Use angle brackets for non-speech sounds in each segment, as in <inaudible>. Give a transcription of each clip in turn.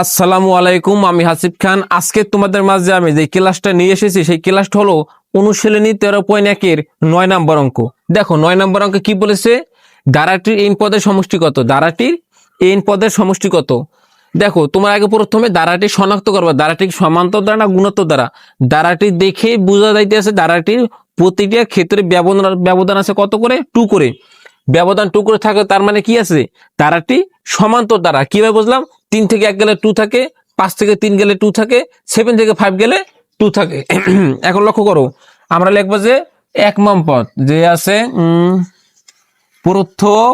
আসসালামু আলাইকুম, আমি হাসিব খান। আজকে তোমাদের মাঝে আমি যে ক্লাসটা নিয়ে এসেছি, সেই ক্লাসটা হলো অনুশীলনী তেরো পয়েন্ট একের নয় নম্বর অঙ্ক। দেখো, নয় নম্বর অঙ্কে কি বলেছে? দ্বারাটির এন পদের সমষ্টি কত? দ্বারাটির এন পদের সমষ্টি কত? দেখো, তোমার আগে প্রথমে দ্বারাটি শনাক্ত করবে। দ্বারাটি সমান্তর দ্বারা না গুণোত্তর দ্বারা? দ্বারাটি দেখে বোঝা যাইতেছে দ্বারাটির প্রতিটা ক্ষেত্রে ব্যবধান ব্যবধান আছে কত করে? টু করে। ব্যবধান টু করে থাকে, তার মানে কি আছে? দ্বারাটি সমান্তর দ্বারা। কীভাবে বুঝলাম? তিন থেকে এক গেলে টু থাকে, পাঁচ থেকে তিন গেলে টু থাকে সেভেন থেকে ফাইভ গেলে টু থাকে। <clears throat> এখন লক্ষ্য করো, আমরা লিখব যে এক নং পদ, যে আছে প্রথম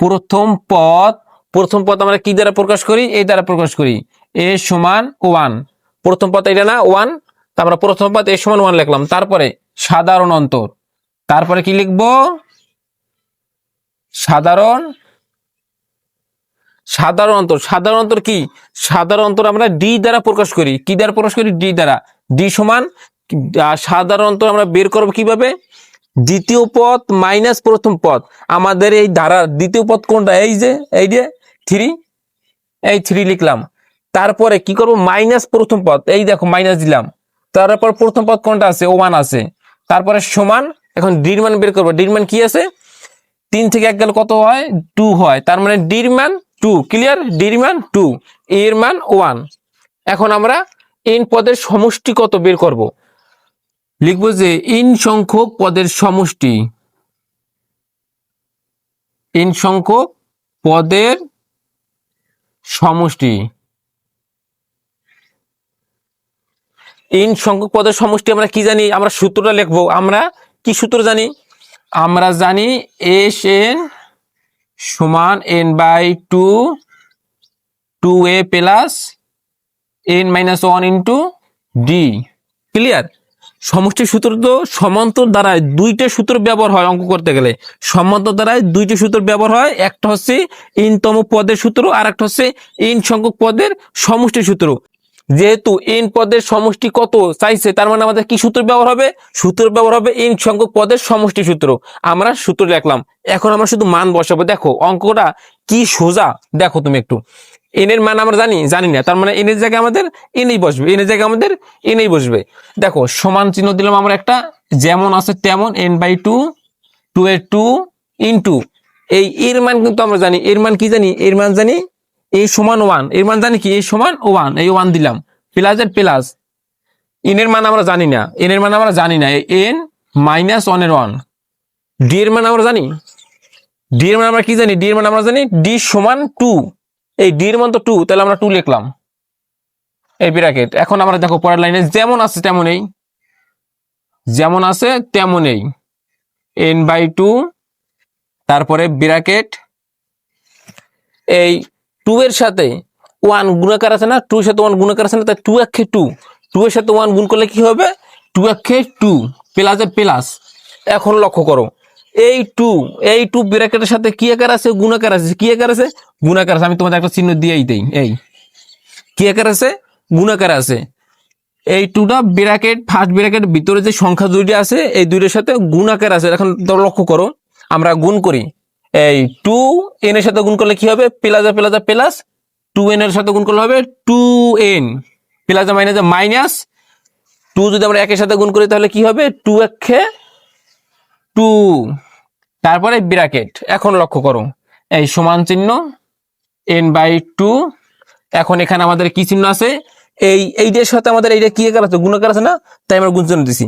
প্রথম পদ প্রথম পদ আমরা কি দ্বারা প্রকাশ করি? এই দ্বারা প্রকাশ করি। এ সমান ওয়ান প্রথম পদ এটা না ওয়ান তারপরে প্রথম পদ এ সমান ওয়ান লিখলাম। তারপরে সাধারণ অন্তর। তারপরে কি লিখব? সাধারণ সাধারণ অন্তর। সাধারণ অন্তর কি? সাধারণ অন্তর আমরা ডি দ্বারা প্রকাশ করি। কি দ্বারা প্রকাশ করি? ডি দ্বারা। ডি সমান সাধারণ অন্তর আমরা বের করব কীভাবে? দ্বিতীয় পদ মাইনাস প্রথম পদ। আমাদের এই ধারা, দ্বিতীয় পদ কোনটা? এই যে এই যে, থ্রি, এই থ্রি লিখলাম। তারপরে কি করব? মাইনাস প্রথম পদ। এই দেখো, মাইনাস দিলাম। তারপর প্রথম পদ কোনটা আছে? ওয়ান আছে। তারপরে সমান, এখন ডির মান বের করব। ডির মান কি আছে? তিন থেকে এক গেলে কত হয়? টু হয়। তার মানে ডির মান টু ক্লিয়ার ডির মান টু এর মান ওয়ান এখন আমরা এন পদের সমষ্টি কত বের করব? লিখব যে ইন সংখ্যক পদের সমষ্টি ইন সংখ্যক পদের সমষ্টি ইন সংখ্যক পদের সমষ্টি আমরা কি জানি? আমরা সূত্রটা লিখব। আমরা কি সূত্র জানি? আমরা জানি এস এন সমান N by two two A plus N minus one into D clear সমষ্টি সূত্র তো সমান্তর দ্বারায় দুইটা সূত্র ব্যবহার হয় অঙ্ক করতে গেলে। সমান্তর দ্বারায় দুইটা সূত্র ব্যবহার হয়, একটা হচ্ছে ইনতম পদের সূত্র আর একটা হচ্ছে ইন সংখ্যক পদের সমষ্টি সূত্র। যেহেতু এন পদের সমষ্টি কত চাইছে, তার মানে আমাদের কি সূত্র ব্যবহার হবে? সূত্র ব্যবহার হবে এন সংখ্যক পদের সমষ্টি সূত্র। আমরা সূত্র লিখলাম এখন আমরা শুধু মান বসাবো। দেখো, অঙ্কটা কি সোজা? দেখো তুমি একটু। এন এর মান আমরা জানি? জানি না। তার মানে এন এর জায়গায় আমাদের এনেই বসবে। এন এর জায়গায় আমাদের এনেই বসবে। দেখো, সমান চিহ্ন দিলাম আমরা একটা। যেমন আছে তেমন এন বাই টু টু এর টু ইন্টু এই এর মান কিন্তু আমরা জানি। এর মান কি জানি? এর মান জানি এই সমান ওয়ানের মান জানি কি? এই সমান ওয়ান এই ওয়ান দিলাম। প্লাস এর প্লাস এন এর মান আমরা জানি না। এন মান আমরা জানি না। এন মাইনাস ওয়ানের ওয়ান ডি এর মান আমরা জানি? ডি এর মান আমরা কি জানি? ডি এর মান আমরা জানি ডি সমান টু এই ডি এর মান তো টু তাহলে আমরা টু লিখলাম। এই ব্র্যাকেট এখন আমরা দেখো পরের লাইনে যেমন আছে তেমনই। যেমন আছে তেমনই। এন বাই টু তারপরে ব্র্যাকেট এই টু এর সাথে ওয়ান গুণাকার আছে না টু এর সাথে ওয়ান গুণাকার আছে না, তাই টু একে টু টু এর সাথে ওয়ান গুণ করলে কি হবে? টু একে টু প্লাসে প্লাস এখন লক্ষ্য করো, এই টু এই টু ব্র্যাকেটের সাথে কি আকার আছে? গুণাকার আছে। কি আকার আছে? গুণাকার আছে। আমি তোমাদের একটা চিহ্ন দিয়েই দেই। এই, কি আকার আছে? গুণাকার আছে। এই টুটা ব্র্যাকেট ফার্স্ট ব্র্যাকেট ভিতরে যে সংখ্যা দুইটা আছে, এই দুইটার সাথে গুণাকার আছে। এখন লক্ষ্য করো, আমরা গুণ করি। এই টু এন এর সাথে গুণ করলে কি হবে? Plus plus plus two N এর সাথে গুণ করলে হবে two N plus, minus minus two যদি আমরা একের সাথে গুণ করি তাহলে কি হবে? টু একে টু তারপরে ব্র্যাকেট, এখন লক্ষ্য করো। এই সমান চিহ্ন এন বাই টু এখন এখানে আমাদের কি চিহ্ন আছে? এই, এইটার সাথে আমাদের এইটা কি আছে? গুণাকার আছে না? তাই আমরা গুণচন দিছি।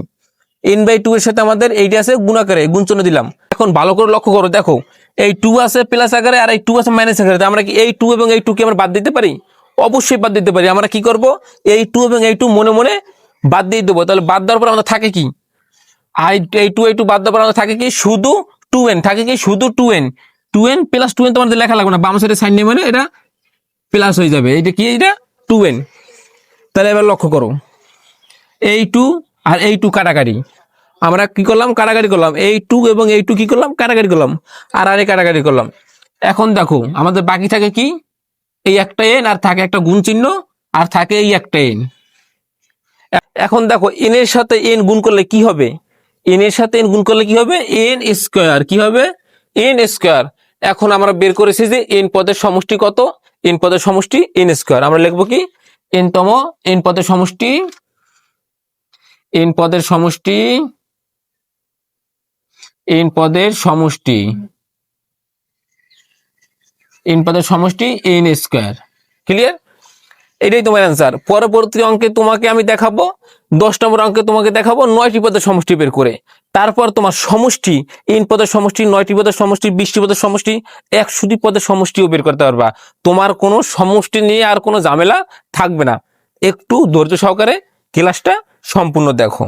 এন বাই টু এর সাথে আমাদের এইটা আছে গুণাকারে গুণচন দিলাম। এখন ভালো করে লক্ষ্য করো, দেখো। এই টু আছে প্লাস আকারে আর এই টু আছে মাইনাস আকারে। আমরা কি এই টু এবং এই টু কি আমরা বাদ দিতে পারি? অবশ্যই বাদ দিতে পারি। আমরা কি করব? এই টু এবং এই টু মনে মনে বাদ দিয়ে দেবো। তাহলে বাদ দেওয়ার পর আমাদের থাকে কি? আই এই টু এই টু বাদ দেওয়ার পর আমাদের থাকে কি? শুধু টু এন থাকে কি? শুধু two N two N plus two N তোমাদের লেখা লাগবে না। বাম সাইডে সাইন নেই মানে এটা প্লাস হয়ে যাবে। এটা কি? এটা টু এন তাহলে এবার লক্ষ্য করো। এই টু আর এই টু কাটাকাটি। আমরা কি করলাম? কারাগারি করলাম। এই টু এবং এই টু কি করলাম? কাটাকাটি করলাম। আর আরে কাটাকাটি করলাম। এখন দেখো, আমাদের বাকি থাকে কি? এই একটা এন আর থাকে একটা গুণ চিহ্ন, আর থাকে এই একটা এন। এখন দেখো, এন এর সাথে এন গুণ করলে কি হবে? এন এর সাথে এন গুণ করলে কি হবে? N square. কি হবে? N square. এখন আমরা বের করেছি যে এন পদের সমষ্টি কত? এন পদের সমষ্টি এন স্কোয়ার। আমরা লিখব কি? এন তম এন পদের সমষ্টি, এন পদের সমষ্টি এন পদের সমষ্টি। এন পদের সমষ্টি এন স্কোয়ার। ক্লিয়ার এটাই তোমার অ্যান্সার পরবর্তী অঙ্কে তোমাকে আমি দেখাবো, দশ নম্বর অঙ্কে তোমাকে দেখাবো নয়টি পদের সমষ্টি বের করে। তারপর তোমার সমষ্টি, এন পদের সমষ্টি, নয়টি পদের সমষ্টি, বিশটি পদের সমষ্টি, একশোটি পদের সমষ্টিও বের করতে পারবা। তোমার কোনো সমষ্টি নিয়ে আর কোনো ঝামেলা থাকবে না। একটু ধৈর্য সহকারে ক্লাসটা সম্পূর্ণ দেখো।